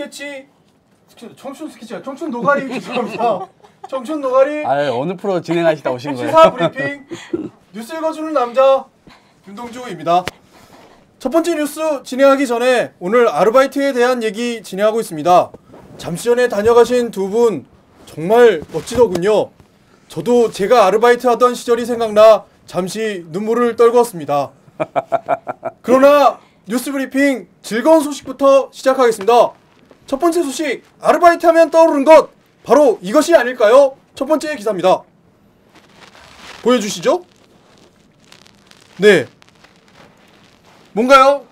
스케치 스케- 청춘 스케치야 청춘 노가리 죄송합니다. 청춘 노가리 아 어느 프로 진행하시다 오신 거예요? 시사 브리핑 뉴스 읽어주는 남자 윤동주입니다. 첫 번째 뉴스 진행하기 전에 오늘 아르바이트에 대한 얘기 진행하고 있습니다. 잠시 전에 다녀가신 두 분 정말 멋지더군요. 저도 제가 아르바이트 하던 시절이 생각나 잠시 눈물을 떨궜습니다. 그러나 뉴스 브리핑 즐거운 소식부터 시작하겠습니다. 첫 번째 소식 아르바이트 하면 떠오르는 것 바로 이것이 아닐까요? 첫 번째 기사입니다. 보여주시죠. 네. 뭔가요?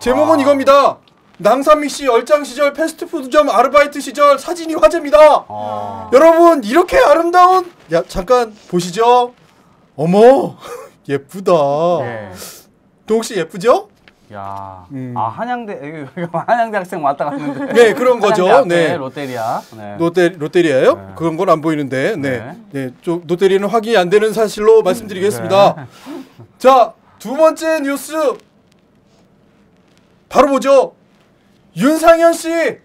제목은 이겁니다. 낭산미 씨 얼짱 시절 패스트푸드점 아르바이트 시절 사진이 화제입니다. 어. 여러분 이렇게 아름다운 야 잠깐 보시죠. 어머 예쁘다. 네. 동 혹시 예쁘죠? 야. 음. 아 한양대 한양대 학생 왔다 갔는데. 네, 그런 거죠. 앞에 네. 롯데리아. 네. 롯데 롯데리아요? 네. 그런 건 안 보이는데. 네. 네. 네. 좀 롯데리아는 확인이 안 되는 사실로 말씀드리겠습니다. 네. 자, 두 번째 뉴스 바로 보죠. 윤상현 씨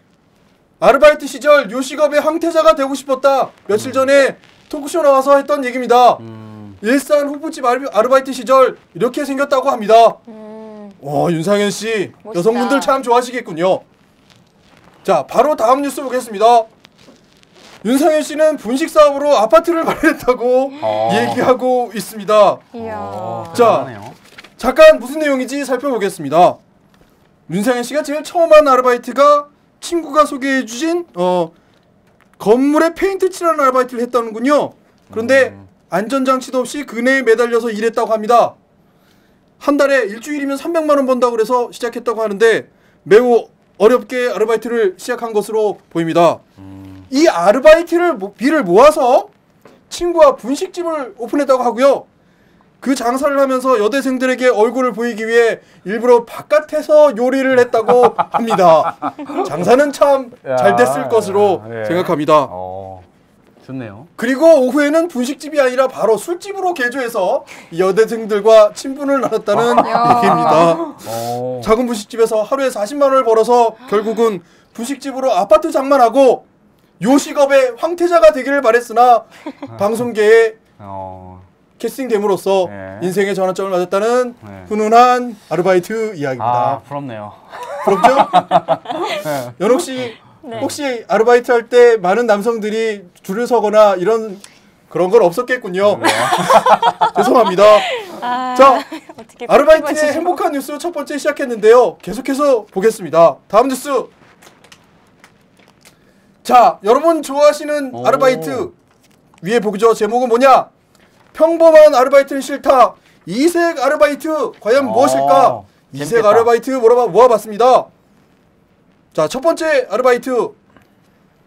아르바이트 시절 요식업의 황태자가 되고 싶었다. 며칠 전에 토크쇼 나와서 했던 얘기입니다. 음. 일산 호프집 아르- 아르바이트 시절 이렇게 생겼다고 합니다. 음, 와 윤상현 씨 멋있다. 여성분들 참 좋아하시겠군요. 자 바로 다음 뉴스 보겠습니다. 윤상현 씨는 분식 사업으로 아파트를 마련했다고 어. 얘기하고 있습니다. 어, 자. 대단하네요. 잠깐 무슨 내용인지 살펴보겠습니다. 윤상현 씨가 제일 처음 한 아르바이트가 친구가 소개해주신 어 건물에 페인트 칠하는 아르바이트를 했다는군요. 그런데 음. 안전장치도 없이 그네에 매달려서 일했다고 합니다. 한 달에 일주일이면 300만 원 번다고 그래서 시작했다고 하는데 매우 어렵게 아르바이트를 시작한 것으로 보입니다. 음. 이 아르바이트를 모- 비를 모아서 친구와 분식집을 오픈했다고 하고요. 그 장사를 하면서 여대생들에게 얼굴을 보이기 위해 일부러 바깥에서 요리를 했다고 합니다. 장사는 참 잘 됐을 야, 것으로 예. 생각합니다. 어. 좋네요. 그리고 오후에는 분식집이 아니라 바로 술집으로 개조해서 여대생들과 친분을 나눴다는 얘기입니다. 어. 작은 분식집에서 하루에 40만 원을 벌어서 결국은 분식집으로 아파트 장만하고 요식업의 황태자가 되기를 바랬으나 방송계에 어. 캐스팅됨으로써 네. 인생의 전환점을 맞았다는 네. 훈훈한 아르바이트 이야기입니다. 아 부럽네요. 부럽죠? 네. 연옥 씨 네. 혹시 아르바이트 할 때 많은 남성들이 줄을 서거나 이런 그런 건 없었겠군요. 네. 죄송합니다. 아, 자, 어떻게 아르바이트의? 행복한 뉴스 첫 번째 시작했는데요. 계속해서 보겠습니다. 다음 뉴스. 자, 여러분 좋아하시는 오. 아르바이트 위에 보죠. 제목은 뭐냐? 평범한 아르바이트는 싫다. 이색 아르바이트 과연 오, 무엇일까? 이색 재밌겠다. 아르바이트 물어봐 모아봤습니다. 자, 첫 번째 아르바이트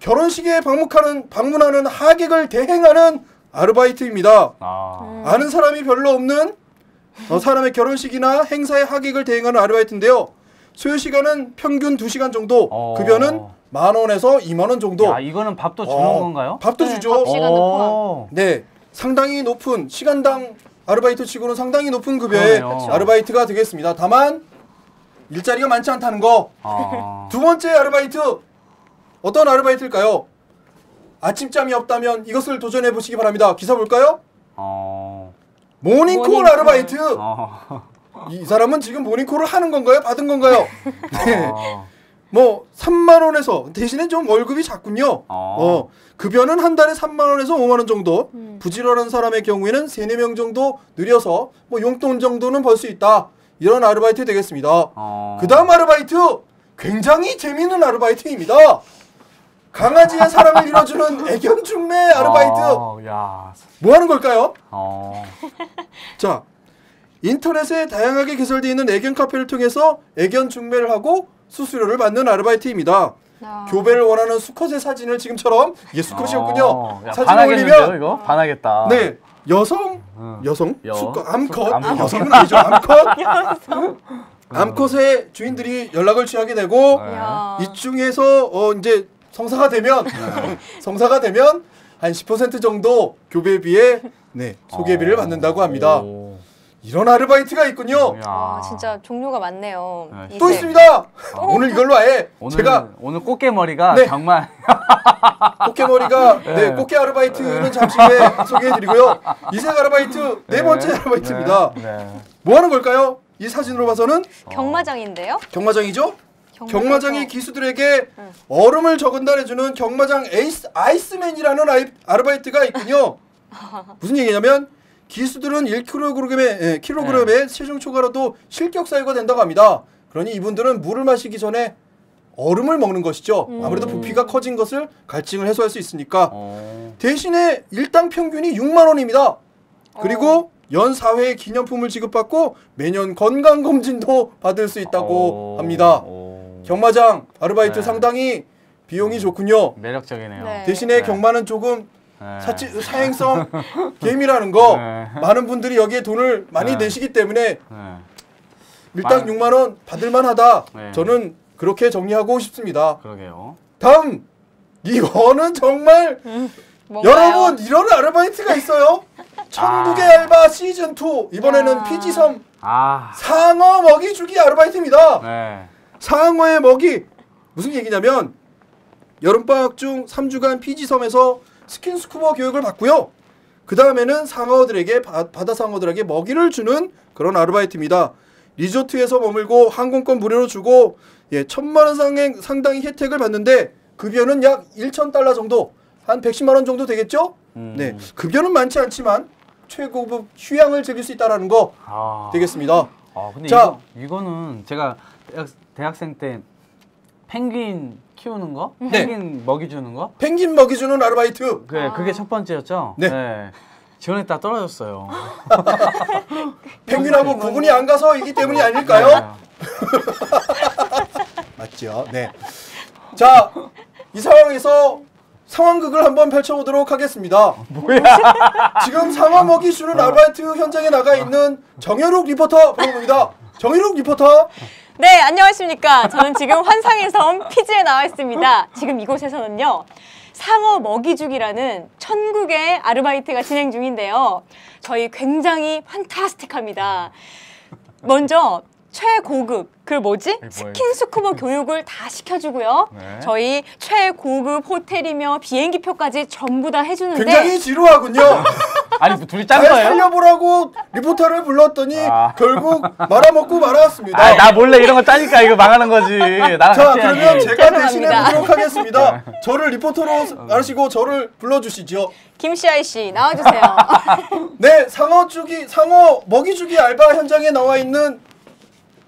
결혼식에 방문하는 방문하는 하객을 대행하는 아르바이트입니다. 아. 아는 사람이 별로 없는 어, 사람의 결혼식이나 행사에 하객을 대행하는 아르바이트인데요. 소요 시간은 평균 2시간 정도, 어. 급여는 만 원에서 2만 원 정도. 야 이거는 밥도 주는 어, 건가요? 밥도 네, 주죠. 밥 시간도 어. 네, 상당히 높은 시간당 아르바이트 치고는 상당히 높은 급여의 그러네요. 아르바이트가 되겠습니다. 다만 일자리가 많지 않다는 거. 아. 두 번째 아르바이트 어떤 아르바이트일까요? 아침잠이 없다면 이것을 도전해 보시기 바랍니다. 기사 볼까요? 어. 모닝콜 모닝콜. 아르바이트. 어. 이 사람은 지금 모닝콜을 하는 건가요? 받은 건가요? 네. 어. 뭐 3만 원에서 대신에 좀 월급이 작군요. 어. 어. 급여는 한 달에 3만 원에서 5만 원 정도. 음. 부지런한 사람의 경우에는 3, 4명 정도 늘려서 뭐 용돈 정도는 벌 수 있다. 이런 아르바이트 되겠습니다. 어. 그 다음 아르바이트 굉장히 재미있는 아르바이트입니다. 강아지의 사랑을 이뤄주는 애견 중매 아르바이트. 어, 야. 뭐 하는 걸까요? 어. 자, 인터넷에 다양하게 개설되어 있는 애견 카페를 통해서 애견 중매를 하고 수수료를 받는 아르바이트입니다. 아. 교배를 원하는 수컷의 사진을 지금처럼 이게 수컷이었군요. 어. 야, 사진 반하겠는데요, 올리면 이거? 반하겠다. 네 여성 응. 여성 여. 수컷 암컷 암컷. 여성은 아니죠 암컷 암컷의 주인들이 연락을 취하게 되고 네. 야. 이 중에서 어 이제 성사가 되면 성사가 되면 한 10% 정도 교배비에 네 소개비를 어. 받는다고 합니다. 오. 이런 아르바이트가 있군요. 아, 진짜 종류가 많네요. 네. 또. 있습니다. 오늘 이걸로 아예 오늘 제가 오늘 꽃게머리가 네. 정말 꽃게머리가 네, 네. 꽃게 아르바이트는 잠시 후에 소개해드리고요. 이색 아르바이트 네 번째 아르바이트입니다. 네. 네. 뭐 하는 걸까요? 이 사진으로 봐서는 경마장인데요. 경마장이죠. 경마장 이 기수들에게 응. 얼음을 저근단해주는 경마장 에이스 아이스맨이라는 아이, 아르바이트가 있군요. 무슨 얘기냐면 기수들은 1kg의 예, 킬로그램의 체중 초과라도 실격 사유가 된다고 합니다. 그러니 이분들은 물을 마시기 전에 얼음을 먹는 것이죠. 아무래도 부피가 커진 것을 갈증을 해소할 수 있으니까 어. 대신에 일당 평균이 6만 원입니다. 그리고 연 4회 기념품을 지급받고 매년 건강 검진도 받을 수 있다고 오. 합니다. 오. 경마장 아르바이트 네. 상당히 비용이 좋군요. 매력적이네요. 네. 대신에 네. 경마는 조금 네. 사치, 사행성 게임이라는 거 네. 많은 분들이 여기에 돈을 많이 네. 내시기 때문에 네. 일당 많- 6만 원 받을 만하다. 네. 저는 그렇게 정리하고 싶습니다. 그러게요. 다음 이거는 정말 뭔가요? 여러분 이런 아르바이트가 있어요. 천국의 알바 시즌 2 이번에는 야. 피지섬 아. 상어 먹이 주기 아르바이트입니다. 네. 상어의 먹이 무슨 얘기냐면 여름방학 중 3주간 피지섬에서 스킨스쿠버 교육을 받고요. 그 다음에는 상어들에게 바, 바다 상어들에게 먹이를 주는 그런 아르바이트입니다. 리조트에서 머물고 항공권 무료로 주고 예, 천만 원 상행, 상당히 혜택을 받는데 급여는 약 1천 달러 정도 한 110만 원 정도 되겠죠? 음. 네 급여는 많지 않지만 최고급 휴양을 즐길 수 있다라는 거 아. 되겠습니다. 아, 근데 자. 이거 이거는 제가 대학, 대학생 때 펭귄 키우는 거? 네. 펭귄 먹이 주는 거? 펭귄 먹이 주는 아르바이트 그게 그게 첫 번째였죠? 네. 지원했다 떨어졌어요. 펭귄하고 구분이 안 가서 이기 때문이 아닐까요? 네. 맞죠. 네. 자, 이 상황에서 상황극을 한번 펼쳐보도록 하겠습니다. 뭐야? 지금 상어 먹이 주는 아르바이트 현장에 나가 있는 정혜룩 리포터 불러봅니다. 정혜룩 리포터. 네, 안녕하십니까. 저는 지금 환상의 섬 피지에 나와 있습니다. 지금 이곳에서는요. 상어 먹이주기라는 천국의 아르바이트가 진행 중인데요. 저희 굉장히 판타스틱합니다. 먼저 최고급 그 뭐지? 뭐예요? 스킨 스쿠버 교육을 다 시켜주고요. 네. 저희 최고급 호텔이며 비행기 표까지 전부 다 해주는데 굉장히 지루하군요. 아니 뭐 둘이 짠잘 거예요? 살려보라고 리포터를 불렀더니 아. 결국 말아먹고 말았습니다. 아, 나 몰래 이런 거 짜니까 이거 망하는 거지. 나랑 자 그러면. 제가. 대신해 보도록 하겠습니다. 저를 리포터로 하시고 저를 불러주시죠. 김시아이 씨 나와주세요. 네, 상어 주기, 상어 먹이 주기 알바 현장에 나와 있는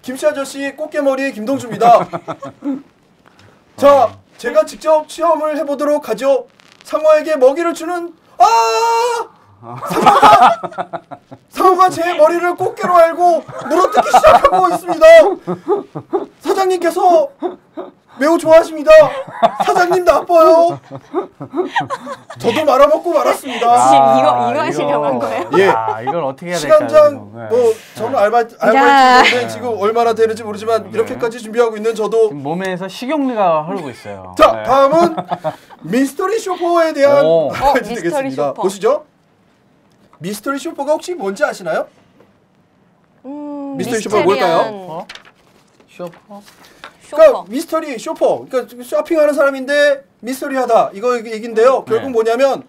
김씨 아저씨 꽃게머리 김동주입니다. 자, 제가 직접 체험을 해보도록 하죠. 상어에게 먹이를 주는 아! 상어가 제 머리를 꽃게로 알고 물어뜯기 시작하고 있습니다. 사장님께서 매우 좋아하십니다. 사장님 나빠요. 저도 말아먹고 말았습니다. 지금 아, 이거 이거 하시려고 한 거예요? 예. 아, 이걸 어떻게 해야 될까? 시간장. 네. 뭐 저는 알바 알바인데 지금 얼마나 되는지 모르지만 이렇게까지 준비하고 있는 저도 지금 몸에서 식용유가 흐르고 있어요. 자 네. 다음은 미스터리 쇼퍼에 대한 어, 미스터리 되겠습니다. 쇼퍼. 보시죠. 미스터리 쇼퍼가 혹시 뭔지 아시나요? 음, 미스터리 쇼퍼 뭘까요? 어? 쇼퍼? 그러니까 쇼퍼. 미스터리 쇼퍼. 그러니까 쇼핑하는 사람인데 미스터리하다 이거 얘기인데요. 결국 네. 뭐냐면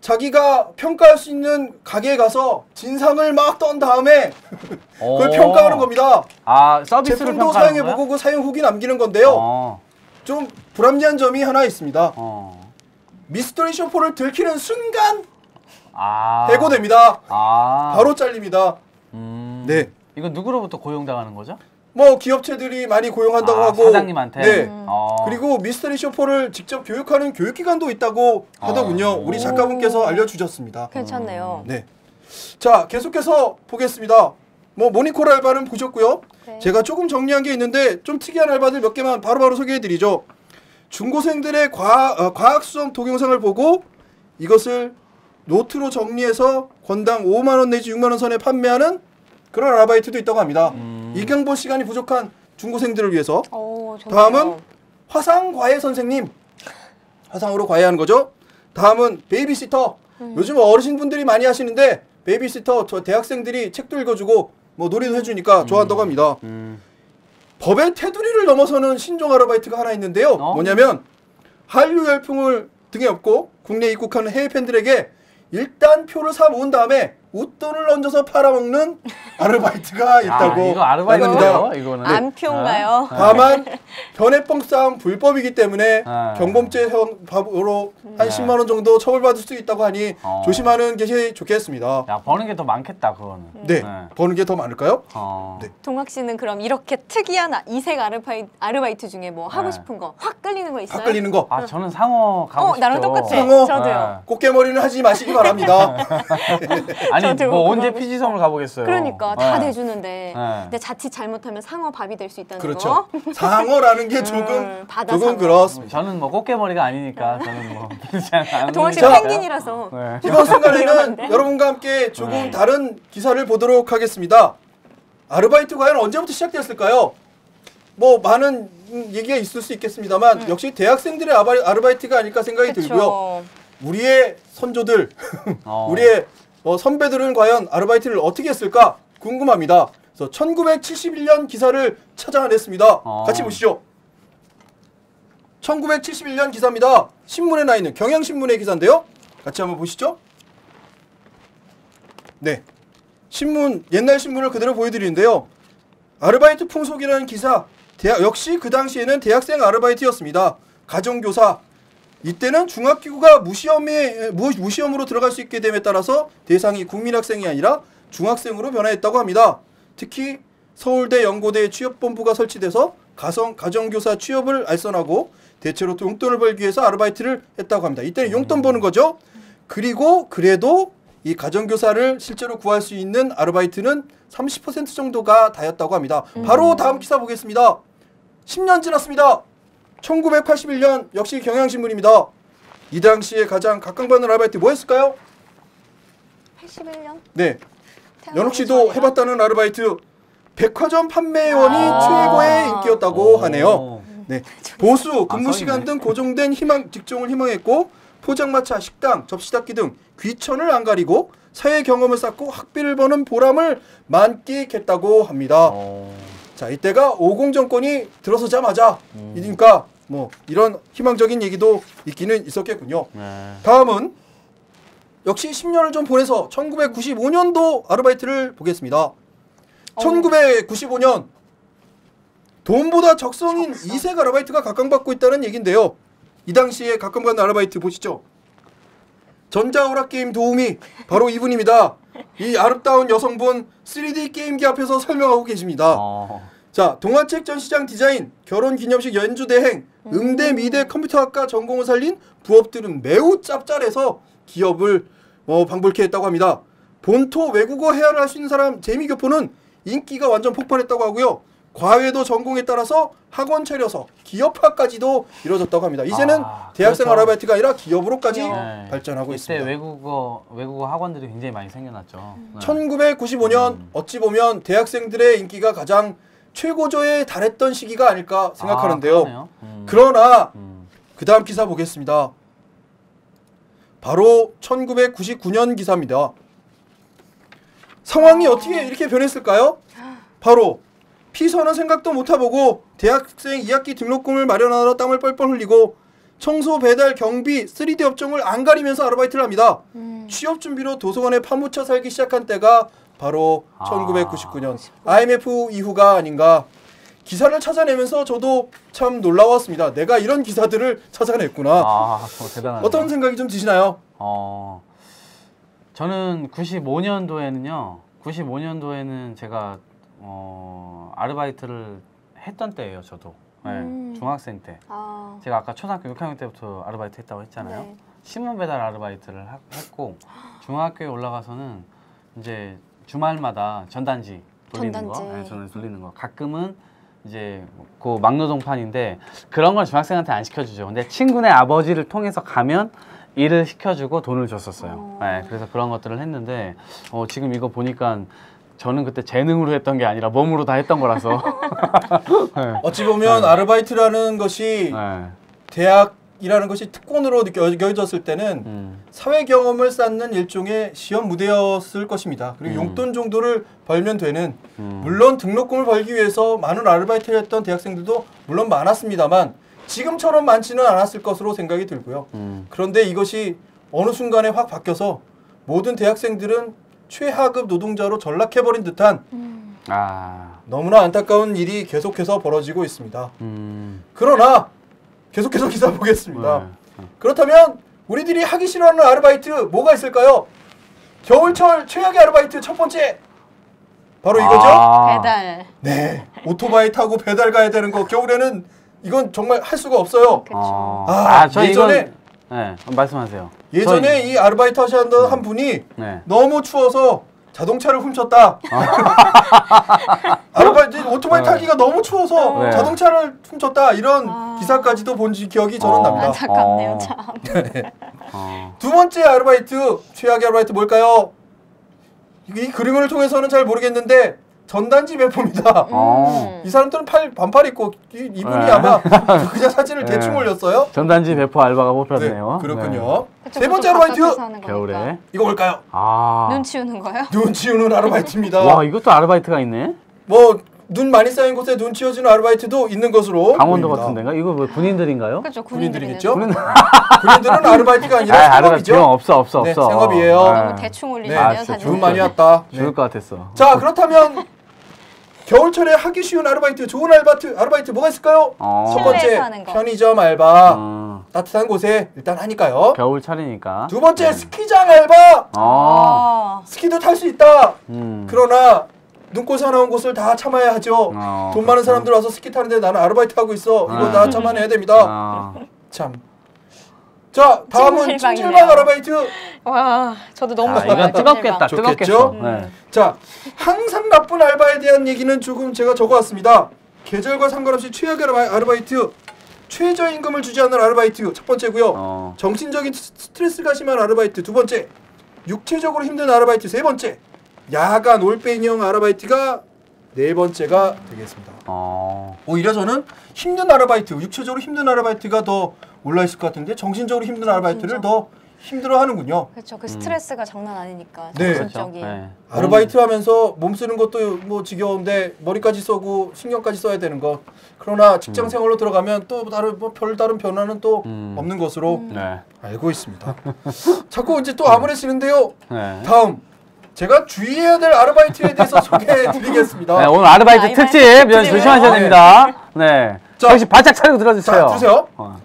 자기가 평가할 수 있는 가게에 가서 진상을 막 떤 다음에 그걸 오. 평가하는 겁니다. 아, 서비스를 제품도 평가하는 거야? 사용해 보고 그 사용 후기 남기는 건데요. 어. 좀 불합리한 점이 하나 있습니다. 어. 미스터리 쇼퍼를 들키는 순간 아. 해고됩니다. 아. 바로 잘립니다. 음. 네. 이건 누구로부터 고용당하는 거죠? 뭐 기업체들이 많이 고용한다고 아, 하고 사장님한테. 네. 어. 그리고 미스터리 쇼퍼를 직접 교육하는 교육기관도 있다고 하더군요. 아. 우리 작가분께서 알려주셨습니다. 괜찮네요. 네. 자, 계속해서 보겠습니다. 뭐 모니콜 알바는 보셨고요. 네. 제가 조금 정리한 게 있는데 좀 특이한 알바들 몇 개만 바로바로 소개해드리죠. 중고생들의 과학, 어, 과학 수험 동영상을 보고 이것을 노트로 정리해서 권당 5만 원 내지 6만 원 선에 판매하는 그런 아르바이트도 있다고 합니다. 일경보 시간이 부족한 중고생들을 위해서 오, 좋네요. 다음은 화상 과외 선생님. 화상으로 과외하는 거죠. 다음은 베이비시터. 요즘 어르신분들이 많이 하시는데 베이비시터 저 대학생들이 책도 읽어주고 뭐 놀이도 해주니까 좋아한다고 합니다. 음. 법의 테두리를 넘어서는 신종 아르바이트가 하나 있는데요. 어? 뭐냐면 한류 열풍을 등에 업고 국내에 입국하는 해외 팬들에게 일단 표를 사 모은 다음에 웃돈을 얹어서 팔아먹는 아르바이트가 있다고 아, 이거 아르바이트예요, 이거는. 안표인가요? 다만 변해뻥 싸움 불법이기 때문에 아. 경범죄형 법으로 한 네. 10만 원 정도 처벌받을 수 있다고 하니 어. 조심하는 것이 좋겠습니다. 야 버는 게 더 많겠다 그거는. 네, 버는 게 더 많을까요? 어. 네. 동학 씨는 그럼 이렇게 특이한 아- 이색 아르바이트, 아르바이트 중에 뭐 하고 네. 싶은 거 확 끌리는 거 있어요? 학 끌리는 거. 아 저는 상어 가고 어, 싶죠. 나랑 똑같아. 상어? 저도요. 꽃게머리는 하지 마시기 바랍니다. 아니 저도 뭐 그거 언제 하고 피지섬을 가보겠어요. 그러니까 다 네. 내주는데 네. 근데 자칫 잘못하면 상어 밥이 될 수 있다는 그렇죠. 거. 상어라는 게 조금 음, 바다 조금 상어. 그렇습니다. 저는 뭐 꽃게머리가 아니니까 저는 뭐. 동학 씨 자. 펭귄이라서 네. 이번 순간에는 위험한데? 여러분과 함께 조금 네. 다른 기사를 보도록 하겠습니다. 아르바이트 과연 언제부터 시작되었을까요? 뭐 많은 음, 얘기가 있을 수 있겠습니다만 역시 대학생들의 아바- 아르바이트가 아닐까 생각이 들고요. 그렇죠. 우리의 선조들, 어. 우리의 어, 선배들은 과연 아르바이트를 어떻게 했을까 궁금합니다. 그래서 1971년 기사를 찾아냈습니다. 어. 같이 보시죠. 1971년 기사입니다. 신문에 나 있는 경향신문의 기사인데요. 같이 한번 보시죠. 네. 신문 옛날 신문을 그대로 보여드리는데요. 아르바이트 풍속이라는 기사. 대학, 역시 그 당시에는 대학생 아르바이트였습니다. 가정교사. 이때는 중학교가 무시험에 무, 무시험으로 들어갈 수 있게 됨에 따라서 대상이 국민학생이 아니라 중학생으로 변화했다고 합니다. 특히 서울대 연고대 취업본부가 설치돼서 가성 가정교사 취업을 알선하고 대체로 용돈을 벌기 위해서 아르바이트를 했다고 합니다. 이때는 용돈 버는 거죠. 그리고 그래도 이 가정교사를 실제로 구할 수 있는 아르바이트는 30% 정도가 다였다고 합니다. 바로 다음 기사 보겠습니다. 10년 지났습니다. 1981년 역시 경향신문입니다. 이 당시에 가장 각광받는 아르바이트 뭐였을까요? 81년? 네, 연욱 씨도 해봤다는 아르바이트 백화점 판매원이 아. 최고의 인기였다고 하네요. 오. 네, 보수, 근무 아, 시간 써있네. 등 고정된 희망 직종을 희망했고 포장마차, 식당, 접시닦기 등 귀천을 안 가리고 사회 경험을 쌓고 학비를 버는 보람을 만끽했다고 합니다. 어. 자, 이때가 50 정권이 들어서자마자 음. 이니까 뭐 이런 희망적인 얘기도 있기는 있었겠군요. 네. 다음은 역시 10년을 좀 보내서 1995년도 아르바이트를 보겠습니다. 1995년 돈보다 적성인 이색 아르바이트가 각광받고 있다는 얘긴데요. 이 당시에 각광받는 아르바이트 보시죠. 전자오락 게임 도우미 바로 이분입니다. 이 아름다운 여성분 3D 게임기 앞에서 설명하고 계십니다. 어. 자, 동화책 전시장 디자인, 결혼 기념식 연주 대행, 음대 미대 컴퓨터학과 전공을 살린 부업들은 매우 짭짤해서 기업을 뭐 방불케 했다고 합니다. 본토 외국어 해야를 할 수 있는 사람 재미교포는 인기가 완전 폭발했다고 하고요. 과외도 전공에 따라서 학원 차려서 기업화까지도 이루어졌다고 합니다. 이제는 아, 대학생 그렇죠. 아르바이트가 아니라 기업으로까지 네. 발전하고 이때 있습니다. 외국어 외국어 학원들이 굉장히 많이 생겨났죠. 네. 1995년 음. 어찌 보면 대학생들의 인기가 가장 최고조에 달했던 시기가 아닐까 생각하는데요. 아. 음. 그러나 음. 그 다음 기사 보겠습니다. 바로 1999년 기사입니다. 상황이 어떻게 이렇게 변했을까요? 바로 피서는 생각도 못해보고 대학생 2학기 등록금을 마련하러 땀을 뻘뻘 흘리고 청소, 배달, 경비, 3D 업종을 안 가리면서 아르바이트를 합니다. 음. 취업 준비로 도서관에 파묻혀 살기 시작한 때가 바로 아. 1999년 IMF 이후가 아닌가. 기사를 찾아내면서 저도 참 놀라웠습니다. 내가 이런 기사들을 찾아냈구나. 아, 어, 대단하네. 어떤 생각이 좀 드시나요? 어, 저는 95년도에는요. 95년도에는 제가 어, 아르바이트를 했던 때예요, 저도. 네, 음. 중학생 때. 아, 제가 아까 초등학교 6학년 때부터 아르바이트 했다고 했잖아요. 네. 신문 배달 아르바이트를 하- 했고 중학교에 올라가서는 이제 주말마다 전단지 돌리는 전단지. 거, 네, 전단지 돌리는 거. 가끔은 이제 그 막노동판인데 그런 걸 중학생한테 안 시켜주죠. 근데 친구네 아버지를 통해서 가면 일을 시켜주고 돈을 줬었어요. 어. 네, 그래서 그런 것들을 했는데 어, 지금 이거 보니까 저는 그때 재능으로 했던 게 아니라 몸으로 다 했던 거라서. 네. 어찌 보면 아르바이트라는 것이 네. 대학 이라는 것이 특권으로 느껴졌을 때는 음. 사회 경험을 쌓는 일종의 시험 무대였을 것입니다. 그리고 음. 용돈 정도를 벌면 되는 음. 물론 등록금을 벌기 위해서 많은 아르바이트를 했던 대학생들도 물론 많았습니다만 지금처럼 많지는 않았을 것으로 생각이 들고요. 음. 그런데 이것이 어느 순간에 확 바뀌어서 모든 대학생들은 최하급 노동자로 전락해버린 듯한 아. 너무나 안타까운 일이 계속해서 벌어지고 있습니다. 음. 그러나 계속해서 기사 보겠습니다. 네. 그렇다면 우리들이 하기 싫어하는 아르바이트 뭐가 있을까요? 겨울철 최악의 아르바이트 첫 번째 바로 이거죠. 아. 배달. 네, 오토바이 타고 배달 가야 되는 거 겨울에는 이건 정말 할 수가 없어요. 그렇죠. 어. 아, 아, 저 예전에- 이건 네, 말씀하세요. 예전에 저- 이 아르바이트 하시던 한 분이 네. 너무 추워서 자동차를 훔쳤다. 아르바이트 오토바이 네. 타기가 너무 추워서 네. 자동차를 훔쳤다 이런 아. 기사까지도 본 지- 기억이 저는 어. 납니다. 안타깝네요, 어. 참. 어. 두 번째 아르바이트 최악의 아르바이트 뭘까요? 이, 이 그림을 통해서는 잘 모르겠는데 전단지 배포입니다. 어. 이 사람들은 팔 반팔 입고 이, 이분이 네. 아마 그냥 사진을 네. 대충 올렸어요. 전단지 배포 알바가 네, 뽑혔네요. 그렇군요. 그쵸, 세 번째 아르바이트. 겨울에. 이거 뭘까요? 아. 눈 치우는 거요? 눈 치우는 아르바이트입니다. 와, 이것도 아르바이트가 있네. 뭐 눈 많이 쌓인 곳에 눈 치워주는 아르바이트도 있는 것으로 강원도 보입니다. 같은 데인가? 이거 뭐 군인들인가요? 그렇죠. 군인들이겠죠? 군인들이네. 군인들은 아르바이트가 아니라 아, 생업이죠. 없어, 없어, 네, 없어. 생업이에요. 어, 너무 네. 대충 네. 올리시네요, 아, 진짜 사진. 돈 많이 왔다. 네. 죽을 것 같았어. 자 그렇다면 겨울철에 하기 쉬운 아르바이트, 좋은 아르바이트, 아르바이트 뭐가 있을까요? 어. 첫 번째. 편의점 알바, 어, 따뜻한 곳에 일단 하니까요. 겨울철이니까. 두 번째 스키장 알바, 어. 아. 스키도 탈 수 있다. 음. 그러나 눈꽃 사나운 곳을 다 참아야 하죠. 어, 돈 많은. 사람들 와서 스키 타는데 나는 아르바이트 하고 있어. 이거 아. 다 참아내야 됩니다. 아. 참. 자 다음은. 찜질방 아르바이트. 와, 저도 너무 아, 좋아요. 이건 뜨겁겠다. 좋겠죠? 뜨겁겠어. 음. 네. 자 항상 나쁜 알바에 대한 얘기는 조금 제가 적어왔습니다. 계절과 상관없이 최악의 아르바- 아르바이트, 최저임금을 주지 않는 아르바이트 첫 번째고요. 어. 정신적인 스- 스트레스가 심한 아르바이트 두 번째, 육체적으로 힘든 아르바이트 세 번째, 야간 올빼미형 아르바이트가 네 번째가 되겠습니다. 어. 오히려 저는 힘든 아르바이트, 육체적으로 힘든 아르바이트가 더 올라 있을 것 같은데 정신적으로 힘든 아르바이트를 더 힘들어 하는군요. 그렇죠. 그 스트레스가 장난 아니니까. 네. 정신적인. 네. 아르바이트 하면서 몸 쓰는 것도 뭐 지겨운데 머리까지 써고 신경까지 써야 되는 것. 그러나 직장 생활로 들어가면 또 다른 뭐 별다른 변화는 또 음. 없는 것으로 네. 알고 있습니다. 자꾸 이제 또 아무래지는데요. 네. 다음 제가 주의해야 될 아르바이트에 대해서 소개해드리겠습니다. 네, 오늘 아르바이트 특집? 조심하셔야 네. 됩니다. 네. 자, 정신 바짝 차리고 들어주세요. 자, 들으세요. 어.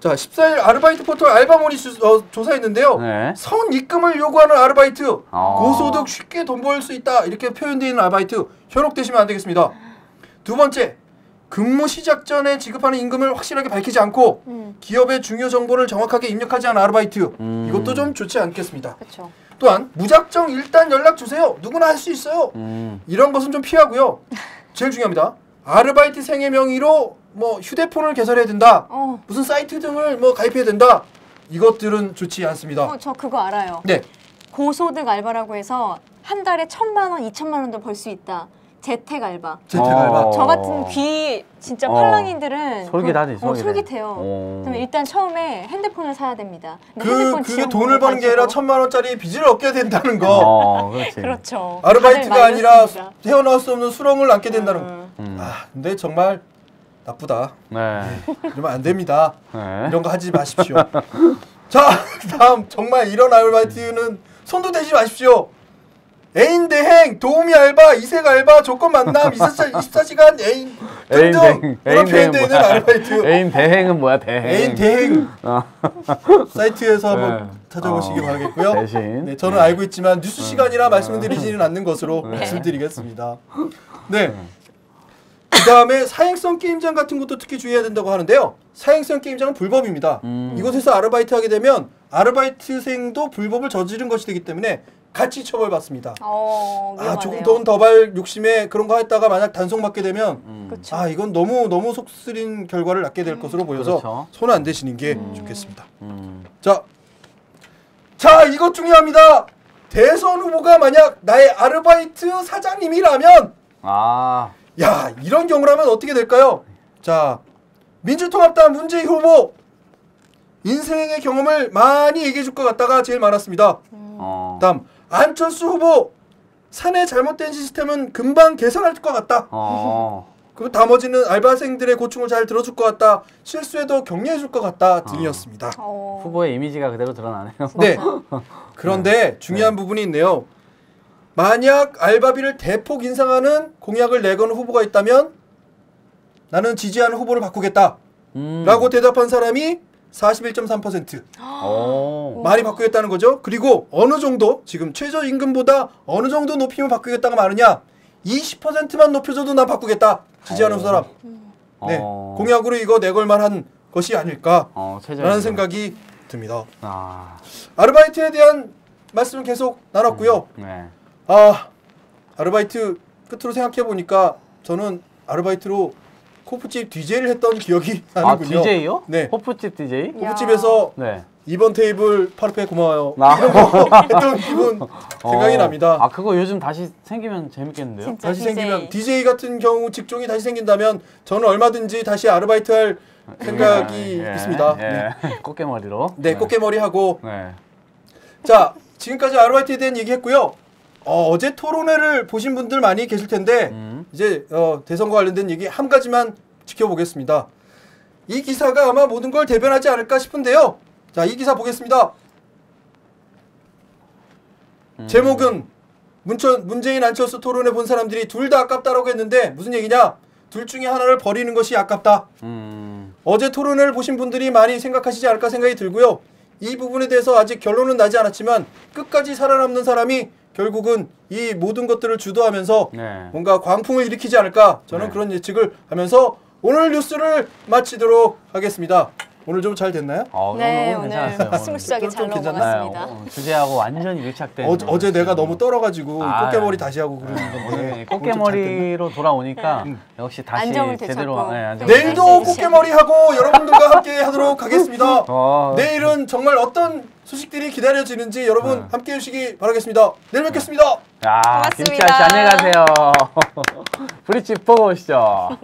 자, 14일 아르바이트 포털 알바몬이 주- 어, 조사했는데요. 네. 선 입금을 요구하는 아르바이트, 어. 고소득 쉽게 돈 벌 수 있다 이렇게 표현되어 있는 아르바이트 현혹되시면 안 되겠습니다. 두 번째, 근무 시작 전에 지급하는 임금을 확실하게 밝히지 않고 음. 기업의 중요 정보를 정확하게 입력하지 않은 아르바이트, 음. 이것도 좀 좋지 않겠습니다. 그렇죠. 또한 무작정 일단 연락 주세요. 누구나 할 수 있어요. 음. 이런 것은 좀 피하고요. 제일 중요합니다. 아르바이트생의 명의로 뭐 휴대폰을 개설해야 된다. 어, 무슨 사이트 등을 뭐 가입해야 된다. 이것들은 좋지 않습니다. 어, 저 그거 알아요. 네. 고소득 알바라고 해서 한 달에 천만 원, 이천만 원도 벌 수 있다. 재택 알바. 재택 어. 알바. 저 같은 귀 진짜 어. 팔랑이들은 솔깃하지, 어, 솔깃해. 솔깃해요. 어. 그러면 일단 처음에 핸드폰을 사야 됩니다. 그 그게 돈을 버는 게 아니라. 천만 원짜리 빚을 얻게 된다는 거. 어, 그렇지. 그렇죠. 아르바이트가 아니라. 헤어나올 수 없는 수렁을 안게 된다는 거. 음. 음. 아, 근데 정말 나쁘다. 네. 이러면 안 됩니다. 네. 이런 거 하지 마십시오. 자, 다음 정말 이런 아르바이트는 손도 대지 마십시오. 애인 대행, 도우미 알바, 이색 알바, 조건 만남, 24, 24시간 애인 애인 등등 이런 애인 대행 표현되어 있는? 아르바이트. 애인 대행은 뭐야, 대행? 애인 대행 어. 사이트에서 네. 한번 찾아보시기 어. 바라겠고요. 대신. 네, 저는 알고 있지만 뉴스 시간이라 네. 말씀드리지는 않는 것으로 말씀드리겠습니다. 네. 그 다음에 사행성 게임장 같은 것도 특히 주의해야 된다고 하는데요. 사행성 게임장은 불법입니다. 음. 이곳에서 아르바이트 하게 되면 아르바이트생도 불법을 저지른 것이 되기 때문에 같이 처벌받습니다. 어. 아, 조금 돈 더발 욕심에 그런 거 했다가 만약 단속 맞게 되면 음. 아, 이건 너무 너무 속쓰린 결과를 낳게 될 것으로 보여서 그렇죠. 손안 대시는 게 좋겠습니다. 음. 자, 자 이것 중요합니다. 대선 후보가 만약 나의 아르바이트 사장님이라면, 아. 야 이런 경우라면 어떻게 될까요? 자, 민주통합당 문재인 후보 인생의 경험을 많이 얘기해 줄 것 같다가 제일 많았습니다. 어. 다음 안철수 후보 사내 잘못된 시스템은 금방 개선할 것 같다. 어. 그리고 나머지는 알바생들의 고충을 잘 들어줄 것 같다. 실수에도 격려해 줄 것 같다 등이었습니다. 어. 후보의 이미지가 그대로 드러나네요. 네. 그런데 중요한 부분이 있네요. 만약 알바비를 대폭 인상하는 공약을 내건 후보가 있다면 나는 지지하는 후보를 바꾸겠다. 음. 라고 대답한 사람이 41.3% 오. 많이 바꾸겠다는 거죠. 그리고 어느 정도 지금 최저임금보다 어느 정도 높이면 바꾸겠다가 많으냐? 20%만 높여줘도 난 바꾸겠다. 지지하는 어. 사람. 네. 어. 공약으로 이거 내걸 만 한 것이 아닐까라는 어, 최저. 생각이 듭니다. 아. 아르바이트에 대한 말씀 계속 나눴고요. 네. 아 아르바이트 끝으로 생각해 보니까 저는 아르바이트로 코프집 DJ를 했던 기억이 아, 나는군요. DJ요? 네. 호프집 DJ? 야. 코프집에서 네. 2번 테이블 파르페 고마워요. 아. 했던 기분 생각이 어. 납니다. 아, 그거 요즘 다시 생기면 재밌겠는데요? 진짜 다시 DJ. 생기면 DJ 같은 경우 직종이 다시 생긴다면 저는 얼마든지 다시 아르바이트 할 생각이 예, 있습니다. 예. 네. 꽃게머리로. 네, 꽃게머리 하고 네. 자 지금까지 아르바이트에 대한 얘기했고요. 어, 어제 토론회를 보신 분들 많이 계실 텐데 음. 이제 어, 대선과 관련된 얘기 한 가지만 지켜보겠습니다. 이 기사가 아마 모든 걸 대변하지 않을까 싶은데요. 자, 이 기사 보겠습니다. 음. 제목은 문천, 문재인 안철수 토론회 본 사람들이 둘 다 아깝다라고 했는데 무슨 얘기냐? 둘 중에 하나를 버리는 것이 아깝다. 음. 어제 토론회를 보신 분들이 많이 생각하시지 않을까 생각이 들고요. 이 부분에 대해서 아직 결론은 나지 않았지만 끝까지 살아남는 사람이 결국은 이 모든 것들을 주도하면서 네. 뭔가 광풍을 일으키지 않을까 저는 네. 그런 예측을 하면서 오늘 뉴스를 마치도록 하겠습니다. 오늘 좀 잘 됐나요? 어, 네, 오늘 오늘 괜찮았어요. 스무스하게 좀 잘? 넘어갔습니다. 네, 어, 주제하고 완전히 밀착된. 어, 어제 내가 너무 떨어가지고 아, 꽃게머리 네. 다시 하고 그러는 건데 좀잘 됐네. 꽃게머리로 돌아오니까 역시 다시 안정을 제대로. 네, 안정을 내일도 네. 꽃게머리 하고 여러분들과 함께 하도록 하겠습니다. 어, 내일은 정말 어떤 소식들이 기다려지는지 여러분 네. 함께 해주시기 바라겠습니다. 내일 뵙겠습니다. 야, 고맙습니다. 김치 아씨 안녕히 가세요. 브릿지 보고 오시죠.